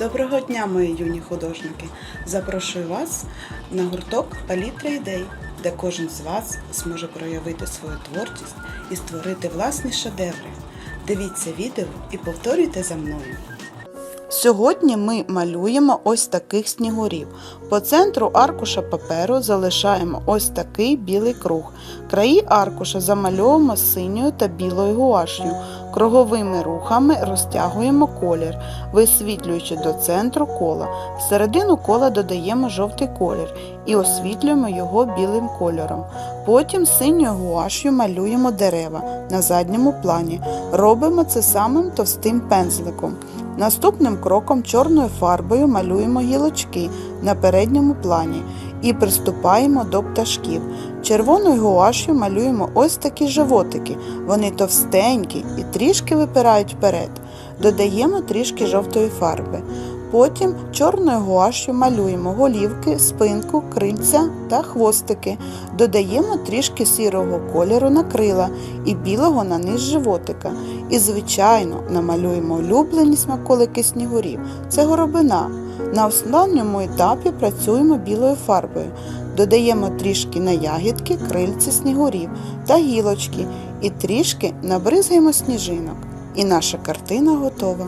Доброго дня, мої юні художники! Запрошую вас на гурток Палітра ідей, де кожен з вас зможе проявити свою творчість і створити власні шедеври. Дивіться відео і повторюйте за мною. Сьогодні ми малюємо ось таких снігурів. По центру аркуша паперу залишаємо ось такий білий круг. Краї аркуша замальовуємо синьою та білою гуаш'ю. Круговими рухами розтягуємо колір, висвітлюючи до центру кола. Всередину кола додаємо жовтий колір і освітлюємо його білим кольором. Потім синьою гуаш'ю малюємо дерева на задньому плані. Робимо це самим товстим пензликом. Наступним кроком чорною фарбою малюємо гілочки на передньому плані і приступаємо до пташків. Червоною гуаш'ю малюємо ось такі животики. Вони товстенькі і трішки випирають вперед. Додаємо трішки жовтої фарби. Потім чорною гуаш'ю малюємо голівки, спинку, крильця та хвостики. Додаємо трішки сірого кольору на крила і білого на низ животика. І, звичайно, намалюємо улюблені смаколики снігурів. Це горобина. На останньому етапі працюємо білою фарбою. Додаємо трішки на ягідки, крильці снігурів та гілочки і трішки набризгаємо сніжинок. І наша картина готова.